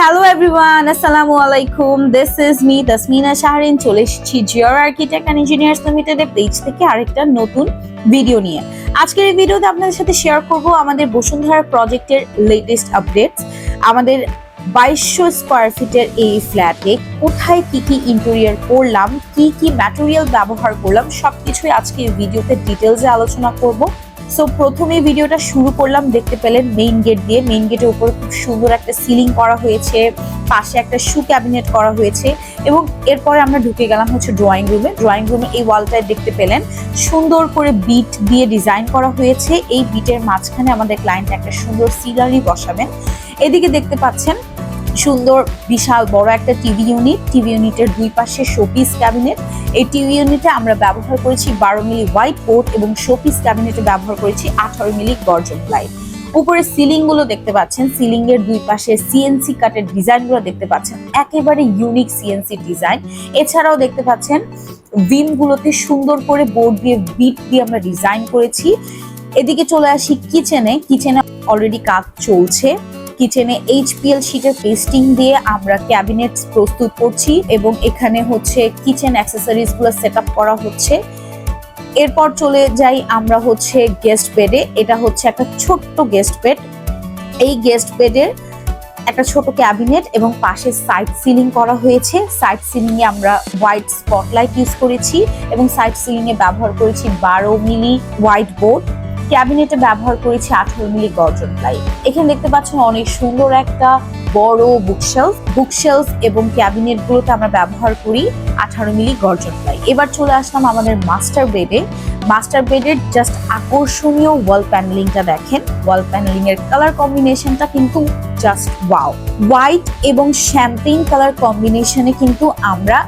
Hello everyone আসসালামু আলাইকুম this is me Tasmina Shahrin চলে এসেছি জিওর আর্কিটেক্ট অ্যান্ড ইঞ্জিনিয়ার্স লিমিটেডের পেজ থেকে আরেকটা নতুন ভিডিও নিয়ে। আজকের এই ভিডিওতে আপনাদের সাথে শেয়ার করব আমাদের বসুন্ধরা প্রজেক্টের লেটেস্ট আপডেটস আমাদের বাইশশো স্কোয়ার ফিটের এই ফ্ল্যাটে কোথায় কি কি ইন্টেরিয়র করলাম, কি কি ম্যাটেরিয়াল ব্যবহার করলাম, সবকিছুই আজকে এই ভিডিওতে ডিটেলসে আলোচনা করব। সো প্রথমে ভিডিওটা শুরু করলাম, দেখতে পেলেন মেইন গেট দিয়ে। মেইন গেটের উপর খুব সুন্দর একটা সিলিং করা হয়েছে, পাশে একটা শু ক্যাবিনেট করা হয়েছে এবং এরপরে আমরা ঢুকে গেলাম হচ্ছে ড্রয়িং রুমে ড্রয়িং রুমে এই ওয়ালটায় দেখতে পেলেন, সুন্দর করে বিট দিয়ে ডিজাইন করা হয়েছে। এই বিটের মাঝখানে আমাদের ক্লায়েন্ট একটা সুন্দর সিনারি বসাবেন। এদিকে দেখতে পাচ্ছেন সুন্দর, বিশাল, বড় একটা টিভি ইউনিট টিভি ইউনিটের দুই পাশে শোপিস ক্যাবিনেট এই টিভি ইউনিটে আমরা ব্যবহার করেছি বারো মিলি হোয়াইট বোর্ড এবং শোপিস ক্যাবিনেটে ব্যবহার করেছি আঠারো মিলি গর্জন লাইট উপরে সিলিংগুলো দেখতে পাচ্ছেন। সিলিং এর দুই পাশে সিএনসি কাটের ডিজাইনগুলো দেখতে পাচ্ছেন। একেবারে ইউনিক সিএনসি ডিজাইন এছাড়াও দেখতে পাচ্ছেন বিম গুলোতে সুন্দর করে বোর্ড দিয়ে বিট দিয়ে আমরা ডিজাইন করেছি। এদিকে চলে আসি কিচেনে কিচেনে অলরেডি কাজ চলছে। কিচেনে এইচপিএল শিটের পেস্টিং দিয়ে আমরা ক্যাবিনেট প্রস্তুত করছি এবং এখানে হচ্ছে কিচেন অ্যাক্সেসরিজগুলো সেট করা হচ্ছে। এরপর চলে যাই আমরা হচ্ছে গেস্ট বেডে এটা হচ্ছে একটা ছোট্ট গেস্ট বেড এই গেস্ট বেডের একটা ছোট ক্যাবিনেট এবং পাশে সাইড সিলিং করা হয়েছে। সাইড সিলিং এ আমরা হোয়াইট স্পটলাইট ইউজ করেছি এবং সাইড সিলিং এ ব্যবহার করেছি বারো মিলি হোয়াইট বোর্ড ক্যাবিনেটে ব্যবহার করেছি আঠারো মিলি গর্জন লাইট এখানে দেখতে পাচ্ছেন অনেক সুন্দর একটা বড় বুকশেলফ বুকশেলফ এবং ক্যাবিনেট গুলোতে আমরা ব্যবহার করি আঠারো মিলি গর্জন লাইট এবার চলে আসলাম আমাদের মাস্টার বেডে মাস্টার বেডের জাস্ট আকর্ষণীয় ওয়াল প্যানেলিংটা দেখেন। ওয়াল প্যানেলিং এর কালার কম্বিনেশনটা কিন্তু জাস্ট ওয়াও হোয়াইট এবং শ্যাম্পেইন কালার কম্বিনেশনে কিন্তু আমরা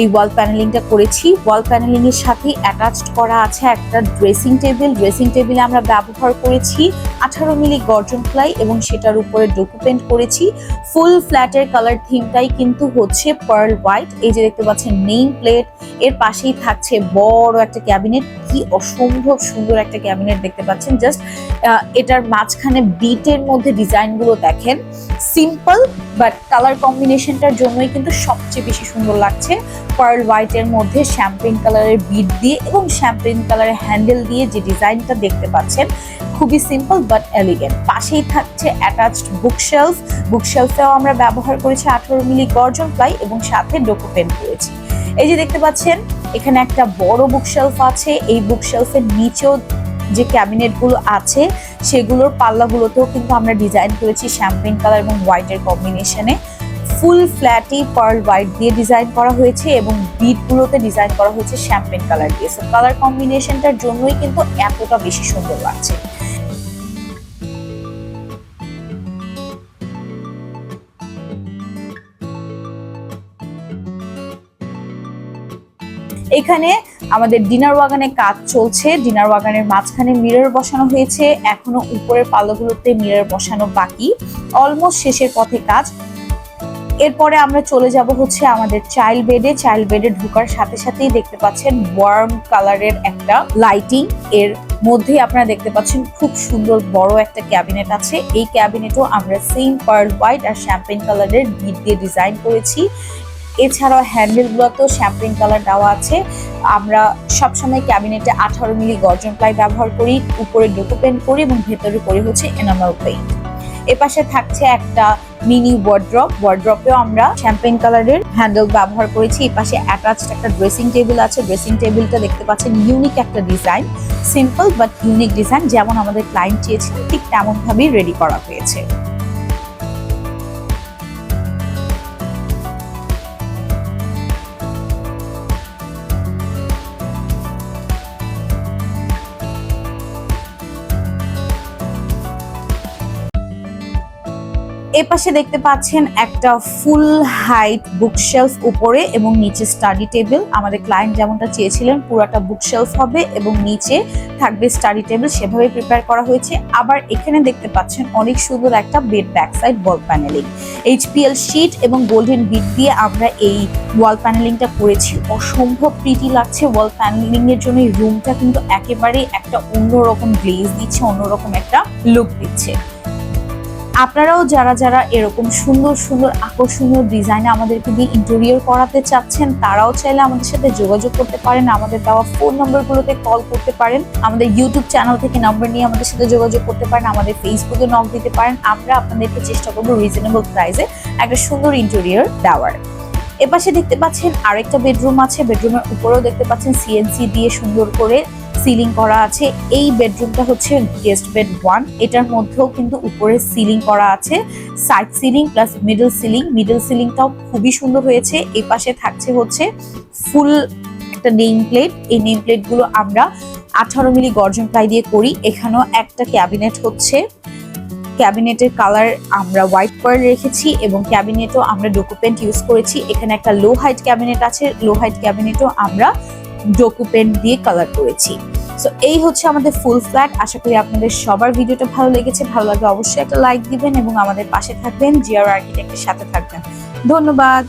এই ওয়াল প্যানেলিংটা করেছি। ওয়াল প্যানেলিং এর সাথে অ্যাটাচড করা আছে একটা ড্রেসিং টেবিল ড্রেসিং টেবিলে আমরা ব্যবহার করেছি আঠারো মিলি গর্জন ফ্লাই এবং সেটার উপরে ডকুমেন্ট করেছি। ফুল ফ্ল্যাটের কালার থিমটাই কিন্তু হচ্ছে পার্ল হোয়াইট এই যে দেখতে পাচ্ছেন নেইম প্লেট এর পাশেই থাকছে বড় একটা ক্যাবিনেট কি অসম্ভব সুন্দর একটা ক্যাবিনেট দেখতে পাচ্ছেন। জাস্ট এটার মাঝখানে বিটের মধ্যে ডিজাইনগুলো দেখেন। সিম্পল বাট কালার কম্বিনেশনটার জন্যই কিন্তু সবচেয়ে বেশি সুন্দর লাগছে। পার্ল হোয়াইটের মধ্যে শ্যাম্পেন কালারের বিট দিয়ে এবং শ্যাম্পেন কালারের হ্যান্ডেল দিয়ে যে ডিজাইনটা দেখতে পাচ্ছেন, খুবই সিম্পল বাট এলিগেন্ট পাশেই থাকছে অ্যাটাচড বুকশেলফ বুকশেলফেও আমরা ব্যবহার করেছি আঠারো মিলি গর্জন প্লাই এবং সাথে ডকুপেন করেছি। এই যে দেখতে পাচ্ছেন এখানে একটা বড় বুকশেলফ আছে। এই বুকশেলফের নিচেও যে ক্যাবিনেটগুলো আছে, সেগুলোর পাল্লাগুলোতেও কিন্তু আমরা ডিজাইন করেছি শ্যাম্পেন কালার এবং হোয়াইটের কম্বিনেশনে ফুল ফ্ল্যাটি পার্ল হোয়াইট দিয়ে ডিজাইন করা হয়েছে এবং বিট গুলোতে ডিজাইন করা হয়েছে শ্যাম্পেন কালার দিয়ে। সো কালার কম্বিনেশনটার জন্যই কিন্তু এতটা বেশি সুন্দর লাগছে। এখানে আমাদের ডিনার ওয়াগানে কাজ চলছে। ডিনার ওয়াগানের মাঝখানে মিরর বসানো হয়েছে। এখনও উপরের পাল্লাগুলোতে মিরর বসানো বাকি। অলমোস্ট শেষের পথে কাজ। এরপরে আমরা চলে যাব হচ্ছে আমাদের চাইল্ড বেডে। চাইল্ড বেডে ঢোকার সাথে সাথেই দেখতে পাচ্ছেন ওয়ার্ম কালারের একটা লাইটিং এর মধ্যে আপনারা দেখতে পাচ্ছেন খুব সুন্দর বড় একটা ক্যাবিনেট আছে। এই ক্যাবিনেটও আমরা সেম পার্ল হোয়াইট আর শ্যাম্পেন কালারের বিট দিয়ে ডিজাইন করেছি। এছাড়াও হ্যান্ডেলগুলোতেও শ্যাম্পেন কালার দেওয়া আছে। আমরা সবসময় ক্যাবিনেটে আঠারো মিলি গর্জন প্লাই ব্যবহার করি, উপরে ডোকো পেন্ট করি এবং ভেতরে করি হচ্ছে এনামেল পেইন্ট এপাশে থাকছে একটা মিনি ওয়ার্ড্রপ ওয়ার্ড্রপেও আমরা শ্যাম্পেন কালারের হ্যান্ডেল ব্যবহার করেছি। এপাশে অ্যাটাচড একটা ড্রেসিং টেবিল আছে। ড্রেসিং টেবিলটা দেখতে পাচ্ছেন ইউনিক একটা design simple but unique design যেমন আমাদের ক্লায়েন্ট চেয়েছিলেন ঠিক তেমন ভাবেই রেডি করা হয়েছে। এপাশে দেখতে পাচ্ছেন একটা ফুল হাইট বুকশেলফ উপরে এবং নিচে স্টাডি টেবিল। আমাদের ক্লায়েন্ট যেমনটা চেয়েছিলেন, পুরাটা বুকশেলফ হবে এবং নিচে থাকবে স্টাডি টেবিল সেভাবে প্রিপেয়ার করা হয়েছে। আবার এখানে দেখতে পাচ্ছেন অনেক সুন্দর একটা bed back side wall panelling. HPL sheet এবং গোল্ডেন বিট দিয়ে আমরা এই ওয়াল প্যানেলিংটা করেছি। অসম্ভব প্রিটি লাগছে ওয়াল প্যানেলিং এর জন্য রুমটা কিন্তু একেবারে একটা অন্যরকম গ্লেজ দিচ্ছে, অন্যরকম একটা লুক দিচ্ছে। আপনারাও যারা যারা এরকম সুন্দর সুন্দর, আকর্ষণীয় ডিজাইনে আমাদেরকে দিয়ে ইন্টেরিয়র করাতে চাচ্ছেন, তারাও চাইলে আমাদের সাথে যোগাযোগ করতে পারেন, আমাদের দেওয়া ফোন নম্বরগুলোতে কল করতে পারেন, আমাদের ইউটিউব চ্যানেল থেকে নাম্বার নিয়ে আমাদের সাথে যোগাযোগ করতে পারেন, আমাদের ফেসবুকে নক দিতে পারেন, আমরা আপনাদেরকে চেষ্টা করব রিজনেবল প্রাইসে একটা সুন্দর ইন্টেরিয়র দেওয়ার। এপাশে দেখতে পাচ্ছেন আরেকটা বেডরুম আছে বেডরুমের উপরেও দেখতে পাচ্ছেন সিএনসি দিয়ে সুন্দর করে সিলিং করা আছে। এই বেডরুমটা হচ্ছে গেস্ট বেড ওয়ান। এটার মধ্যেও কিন্তু উপরে সিলিং করা আছে। Side ceiling plus middle ceiling. Middle সিলিংটাও খুবই সুন্দর হয়েছে। এই পাশে থাকছে হচ্ছে ফুল একটা নেম প্লেট। এই নেম প্লেটগুলো আমরা আঠারো মিলি গর্জন প্লাই দিয়ে করি। এখানেও একটা ক্যাবিনেট হচ্ছে। ক্যাবিনেটের কালার আমরা হোয়াইট পার্ল রেখেছি এবং ক্যাবিনেটও আমরা ডকুপেন্ট ইউজ করেছি। এখানে একটা লো হাইট ক্যাবিনেট আছে। লো হাইট ক্যাবিনেটও আমরা ডকুপেন্ট দিয়ে কালার করেছি। সো এই হচ্ছে আমাদের ফুল ফ্ল্যাট আশা করি আপনাদের সবার ভিডিওটা ভালো লেগেছে। ভালো লাগলে অবশ্যই একটা লাইক দিবেন এবং আমাদের পাশে থাকবেন। জিআর আর্কিটেক্টের সাথে থাকবেন। ধন্যবাদ।